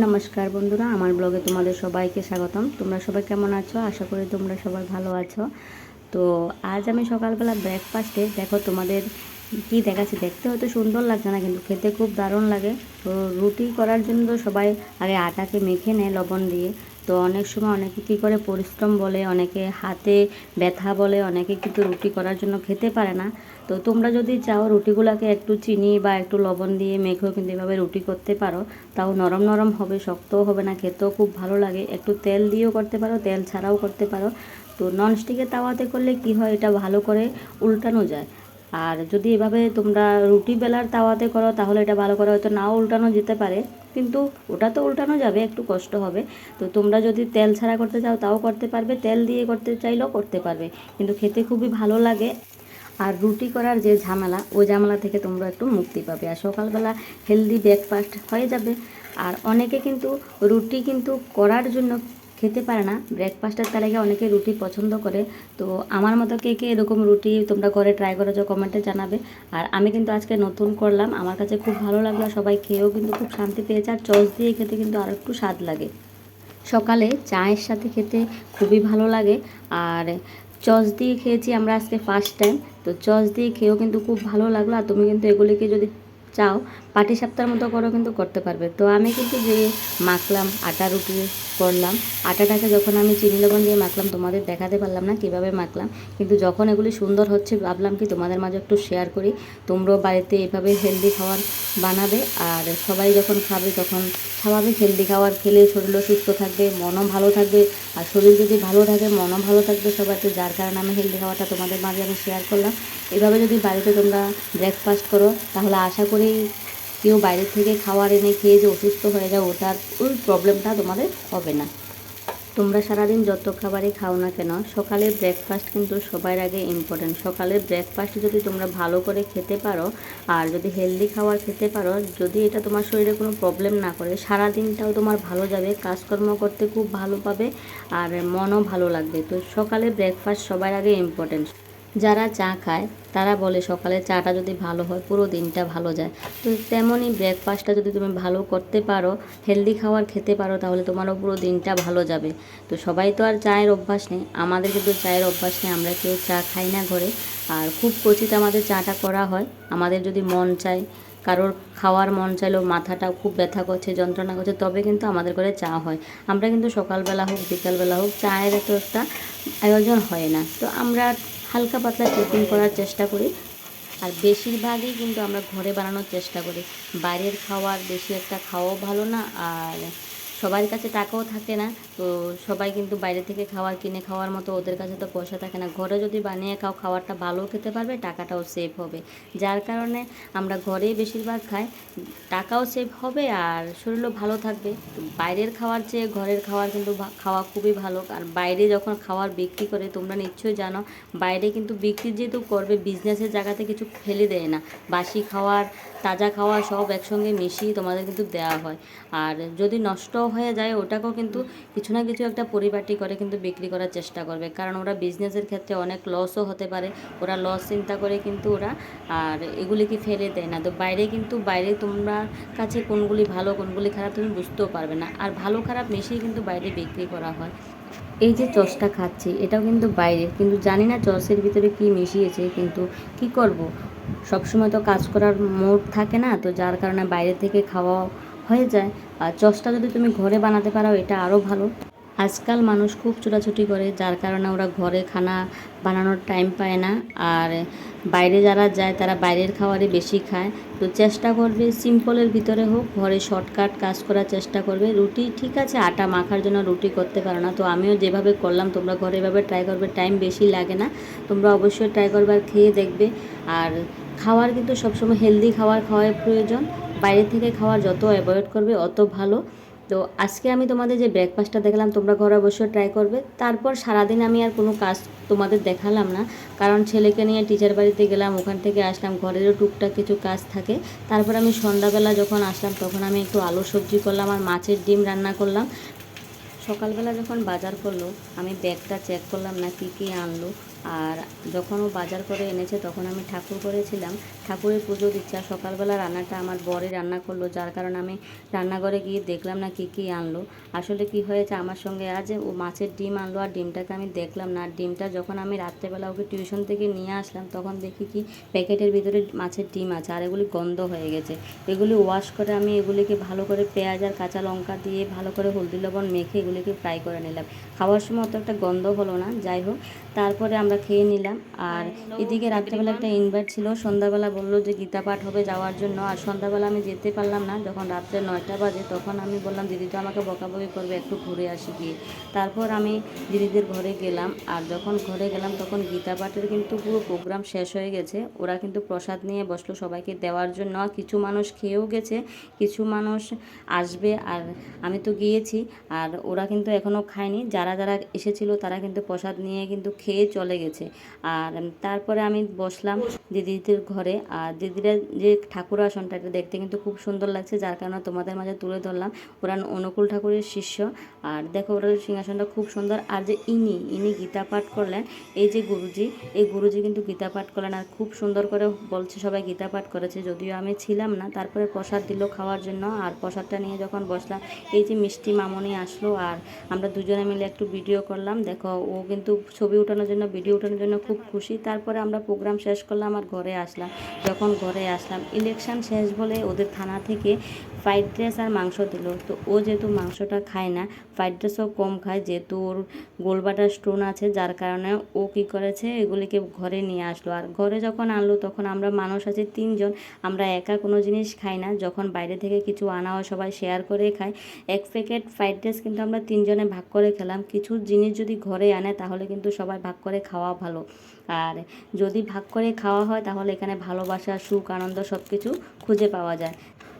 নমস্কার বন্ধুরা, আমার ব্লগে তোমাদের সবাইকে স্বাগতম। তোমরা সবাই কেমন আছো? আশা করি তোমরা সবাই ভালো আছো। তো আজ আমি সকালবেলা ব্রেকফাস্টে দেখো তোমাদের কি দেখাচ্ছি। দেখতে হয়তো সুন্দর লাগছে না, কিন্তু খেতে খুব দারুণ লাগে। তো রুটি করার জন্য তো সবাই আগে আটাকে মেখে নেয় লবণ দিয়ে। তো অনেক সময় অনেকে কী করে, পরিশ্রম বলে, অনেকে হাতে ব্যথা বলে, অনেকে কিন্তু রুটি করার জন্য খেতে পারে না। তো তোমরা যদি চাও রুটিগুলোকে একটু চিনি বা একটু লবণ দিয়ে মেখেও কিন্তু এভাবে রুটি করতে পারো। তাও নরম নরম হবে, শক্তও হবে না, খেতেও খুব ভালো লাগে। একটু তেল দিয়েও করতে পারো, তেল ছাড়াও করতে পারো। তো ননস্টিকের তাওয়াতে করলে কি হয়, এটা ভালো করে উল্টানো যায়। আর যদি এভাবে তোমরা রুটি বেলার তাওয়াতে করো, তাহলে এটা ভালো করে হয়তো নাও উল্টানো যেতে পারে। কিন্তু ওটা তো উল্টানো যাবে, একটু কষ্ট হবে। তো তোমরা যদি তেল ছাড়া করতে চাও, তাও করতে পারবে। তেল দিয়ে করতে চাইলেও করতে পারবে। কিন্তু খেতে খুবই ভালো লাগে। আর রুটি করার যে ঝামেলা, ওই ঝামেলা থেকে তোমরা একটু মুক্তি পাবে। আর সকালবেলা হেলদি ব্রেকফাস্ট হয়ে যাবে। আর অনেকে কিন্তু রুটি কিন্তু করার জন্য খেতে পারে না। ব্রেকফাস্টের তালিকায় অনেকে রুটি পছন্দ করে। তো আমার মতো কে কে এরকম রুটি তোমরা করে ট্রাই করেছ কমেন্টে জানাবে। আর আমি কিন্তু আজকে নতুন করলাম। আমার কাছে খুব ভালো লাগল। সবাই খেয়েও কিন্তু খুব শান্তি পেয়েছে। আর চস দিয়ে খেতে কিন্তু আর একটু স্বাদ লাগে। সকালে চায়ের সাথে খেতে খুবই ভালো লাগে। আর চস দিয়ে খেয়েছি আমরা আজকে ফার্স্ট টাইম তো চস দিয়ে খেয়েও কিন্তু খুব ভালো লাগল। আর তুমি কিন্তু এগুলিকে যদি চাও পাটি সাপ্তাহের মতো করো কিন্তু করতে পারবে। তো আমি কিন্তু যে মাখলাম আটা রুটি করলাম, আটাটাকে যখন আমি চিনি লবণ দিয়ে মাখলাম, তোমাদের দেখাতে পারলাম না কীভাবে মাখলাম, কিন্তু যখন এগুলি সুন্দর হচ্ছে ভাবলাম কি তোমাদের মাঝে একটু শেয়ার করি। তোমরাও বাড়িতে এভাবে হেলদি খাবার বানাবে আর সবাই যখন খাবে তখন স্বাভাবিক হেলদি খাবার খেলে শরীরও সুস্থ থাকবে, মনও ভালো থাকবে আর শরীর যদি ভালো থাকে, মনও ভালো থাকবে সবার। তো যার কারণে আমি হেলদি খাবারটা তোমাদের মাঝে আমি শেয়ার করলাম। এভাবে যদি বাড়িতে তোমরা ব্রেকফাস্ট করো, তাহলে আশা করি কেউ বাইরে থেকে খাবার এনে খেয়ে যে অসুস্থ হয়ে যায় ওটার ওই প্রবলেমটা তোমাদের হবে না। তোমরা সারাদিন যত খাবারই খাও না কেন, সকালে ব্রেকফাস্ট কিন্তু সবার আগে ইম্পর্টেন্ট সকালে ব্রেকফাস্ট যদি তোমরা ভালো করে খেতে পারো, আর যদি হেলদি খাবার খেতে পারো, যদি এটা তোমার শরীরে কোনো প্রবলেম না করে সারা দিনটাও তোমার ভালো যাবে, কাজকর্ম করতে খুব ভালো পাবে, আর মনও ভালো লাগবে। তো সকালে ব্রেকফাস্ট সবার আগে ইম্পর্টেন্ট যারা চা খায়, তারা বলে সকালে চাটা যদি ভালো হয়, পুরো দিনটা ভালো যায়। তো তেমনই ব্রেকফাস্টটা যদি তুমি ভালো করতে পারো হেলদি খাবার খেতে পারো, তাহলে তোমারও পুরো দিনটা ভালো যাবে। তো সবাই তো আর চায়ের অভ্যাস নেই, আমাদের কিন্তু চায়ের অভ্যাস নেই, আমরা কেউ চা খাই না ঘরে। আর খুব কচিত আমাদের চাটা করা হয়। আমাদের যদি মন চায়, কারোর খাওয়ার মন চাইলেও মাথাটা খুব ব্যথা করছে, যন্ত্রণা করছে, তবে কিন্তু আমাদের ঘরে চা হয়। আমরা কিন্তু সকালবেলা হোক, বিকালবেলা হোক, চায়ের এত একটা আয়োজন হয় না। তো আমরা হালকা পাতলা টিফিন করার চেষ্টা করি। আর বেশিরভাগই কিন্তু আমরা ঘরে বানানোর চেষ্টা করি। বাইরের খাওয়ার বেশি একটা খাওয়াও ভালো না, আর সবার কাছে টাকাও থাকে না, তো সবাই কিন্তু বাইরে থেকে খাবার কিনে খাওয়ার মতো ওদের কাছে তো পয়সা থাকে না। ঘরে যদি বানিয়ে খাও, খাবারটা ভালো খেতে পারবে, টাকাটাও সেভ হবে। যার কারণে আমরা ঘরেই বেশিরভাগ খাই, টাকাও সেভ হবে আর শরীরও ভালো থাকবে। বাইরের খাওয়ার চেয়ে ঘরের খাবার কিন্তু খাওয়া খুবই ভালো। আর বাইরে যখন খাওয়ার বিক্রি করে, তোমরা নিশ্চয়ই জানো, বাইরে কিন্তু বিক্রি যেহেতু করবে বিজনেসের জায়গাতে কিছু ফেলে দেয় না। বাসি খাওয়ার, তাজা খাওয়া সব একসঙ্গে মিশিয়ে তোমাদের কিন্তু দেওয়া হয়। আর যদি নষ্ট হয়ে যায়, ওটাকেও কিন্তু কিছু না কিছু একটা পরিপাটি করে কিন্তু বিক্রি করার চেষ্টা করবে। কারণ ওরা বিজনেসের ক্ষেত্রে অনেক লসও হতে পারে। ওরা লস চিন্তা করে কিন্তু ওরা আর এগুলিকে ফেলে দেয় না। তো বাইরে কিন্তু বাইরে তোমরা কাছে কোনগুলি ভালো, কোনগুলি খারাপ তুমি বুঝতেও পারবে না। আর ভালো খারাপ মিশিয়ে কিন্তু বাইরে বিক্রি করা হয়। এই যে চসটা খাচ্ছি, এটাও কিন্তু বাইরের কিন্তু জানি না চসের ভিতরে কি মিশিয়েছে, কিন্তু কি করব? সবসময় তো কাজ করার মোড থাকে না। তো যার কারণে বাইরে থেকে খাওয়া হয়ে যায়। আর চসটা যদি তুমি ঘরে বানাতে পারো, এটা আরও ভালো। আজকাল মানুষ খুব ছোটাছুটি করে, যার কারণে ওরা ঘরে খানা বানানোর টাইম পায় না। আর বাইরে যারা যায়, তারা বাইরের খাবারই বেশি খায়। তো চেষ্টা করবে সিম্পলের ভিতরে হোক, ঘরে শর্টকাট কাজ করার চেষ্টা করবে। রুটি ঠিক আছে, আটা মাখার জন্য রুটি করতে পারো না। তো আমিও যেভাবে করলাম, তোমরা ঘরে এভাবে ট্রাই করবে টাইম বেশি লাগে না। তোমরা অবশ্যই ট্রাই করবে আর খেয়ে দেখবে। আর খাওয়ার কিন্তু সবসময় হেলদি খাবার খাওয়ার প্রয়োজন। বাইরে থেকে খাওয়ার যত অ্যাভয়েড করবে, অত ভালো। তো আজকে আমি তোমাদের যে ব্রেকফাস্টটা দেখালাম, তোমরা ঘরে অবশ্যই ট্রাই করবে। তারপর সারাদিন আমি আর কোনো কাজ তোমাদের দেখালাম না। কারণ ছেলেকে নিয়ে টিচার বাড়িতে গেলাম, ওখান থেকে আসলাম, ঘরেরও টুকটাক কিছু কাজ থাকে। তারপর আমি সন্ধ্যাবেলা যখন আসলাম, তখন আমি একটু আলু সবজি করলাম আর মাছের ডিম রান্না করলাম। সকালবেলা যখন বাজার করল, আমি ব্যাগটা চেক করলাম না কী কী আনলো। আর যখন ও বাজার করে এনেছে, তখন আমি ঠাকুর করেছিলাম। ঠাকুরের পুজো দিচ্ছে, আর সকালবেলা রান্নাটা আমার বরে রান্না করল, যার কারণে আমি রান্নাঘরে গিয়ে দেখলাম না কী কী আনলো। আসলে কি হয়েছে, আমার সঙ্গে আজ ও মাছের ডিম আনলো, আর ডিমটাকে আমি দেখলাম না। আর ডিমটা যখন আমি রাত্রেবেলা ওকে টিউশন থেকে নিয়ে আসলাম, তখন দেখি কি প্যাকেটের ভিতরে মাছের ডিম আছে, আর এগুলি গন্ধ হয়ে গেছে। এগুলি ওয়াশ করে আমি এগুলিকে ভালো করে পেঁয়াজ আর কাঁচা লঙ্কা দিয়ে ভালো করে হলদি লবণ মেখে এগুলিকে ফ্রাই করে নিলাম। খাওয়ার সময় অত একটা গন্ধ হলো না, যাই হোক। তারপরে আমরা খেয়ে নিলাম। আর এদিকে রাত্রেবেলা একটা ইনভাইট ছিল, সন্ধ্যাবেলা বলল যে গীতা পাঠ হবে যাওয়ার জন্য। আর সন্ধ্যাবেলা আমি যেতে পারলাম না, যখন রাত্রে নয়টা বাজে, তখন আমি বললাম, দিদি তো আমাকে বকাবকি করবে, একটু ঘুরে আসি গিয়ে। তারপর আমি দিদিদের ঘরে গেলাম। আর যখন ঘরে গেলাম, তখন গীতা পাঠের কিন্তু পুরো প্রোগ্রাম শেষ হয়ে গেছে। ওরা কিন্তু প্রসাদ নিয়ে বসল সবাইকে দেওয়ার জন্য। কিছু মানুষ খেয়েও গেছে, কিছু মানুষ আসবে। আর আমি তো গিয়েছি। আর ওরা কিন্তু এখনও খায়নি। যারা যারা এসেছিল তারা কিন্তু প্রসাদ নিয়ে কিন্তু খেয়ে চলে গেছে। আর তারপরে আমি বসলাম দিদিদের ঘরে। আর দিদিরা যে ঠাকুর আসনটা এটা দেখতে কিন্তু খুব সুন্দর লাগছে। যার কারণে তোমাদের মাঝে তুলে ধরলাম। ওরা অনুকূল ঠাকুরের শিষ্য। আর দেখো ওরা সিংহাসনটা খুব সুন্দর। আর যে ইনি ইনি গীতা পাঠ করলেন, এই যে গুরুজি, এই গুরুজি কিন্তু গীতা পাঠ করলেন। আর খুব সুন্দর করে বলছে সবাই গীতা পাঠ করেছে। যদিও আমি ছিলাম না। তারপরে প্রসাদ দিল খাওয়ার জন্য। আর প্রসাদটা নিয়ে যখন বসলাম, এই যে মিষ্টি মামনি আসলো। আর আমরা দুজনে মিলে একটু ভিডিও করলাম। দেখো, ও কিন্তু ছবি ওঠানোর জন্য ভিডিও ওঠানোর জন্য খুব খুশি। তারপরে আমরা প্রোগ্রাম শেষ করলাম আর ঘরে আসলাম। যখন ঘরে আসলাম ইলেকশন শেষ বলে ওদের থানা থেকে ফ্রাইড রাইস আর মাংস দিল। তো ও যেহেতু মাংসটা খায় না ফ্রাইড রাইসও কম খায়, যেহেতু ওর গোলবাটার স্টোন আছে, যার কারণে ও কী করেছে, এগুলিকে ঘরে নিয়ে আসলো। আর ঘরে যখন আনলো, তখন আমরা মানুষ আছে তিনজন, আমরা একা কোনো জিনিস খাই না। যখন বাইরে থেকে কিছু আনা হয়, সবাই শেয়ার করে খায়। এক প্যাকেট ফ্রাইড রাইস কিন্তু আমরা তিনজনে ভাগ করে খেলাম। কিছু জিনিস যদি ঘরে আনে, তাহলে কিন্তু সবাই ভাগ করে খাওয়া ভালো। আর যদি ভাগ করে খাওয়া হয়, তাহলে এখানে ভালোবাসা, সুখ, আনন্দ সব কিছু খুঁজে পাওয়া যায়।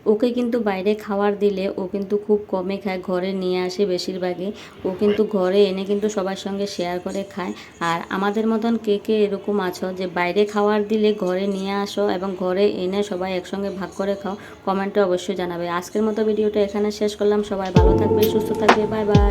ওকে কিন্তু বাইরে খাওয়ার দিলে ও কিন্তু খুব কমে খায়, ঘরে নিয়ে আসে বেশিরভাগই। ও কিন্তু ঘরে এনে কিন্তু সবার সঙ্গে শেয়ার করে খায়। আর আমাদের মতন কে কে এরকম আছো যে বাইরে খাওয়ার দিলে ঘরে নিয়ে আসো এবং ঘরে এনে সবাই একসঙ্গে ভাগ করে খাও কমেন্টে অবশ্যই জানাবে। আজকের মতো ভিডিওটা এখানে শেষ করলাম। সবাই ভালো থাকবে, সুস্থ থাকবে বাই বাই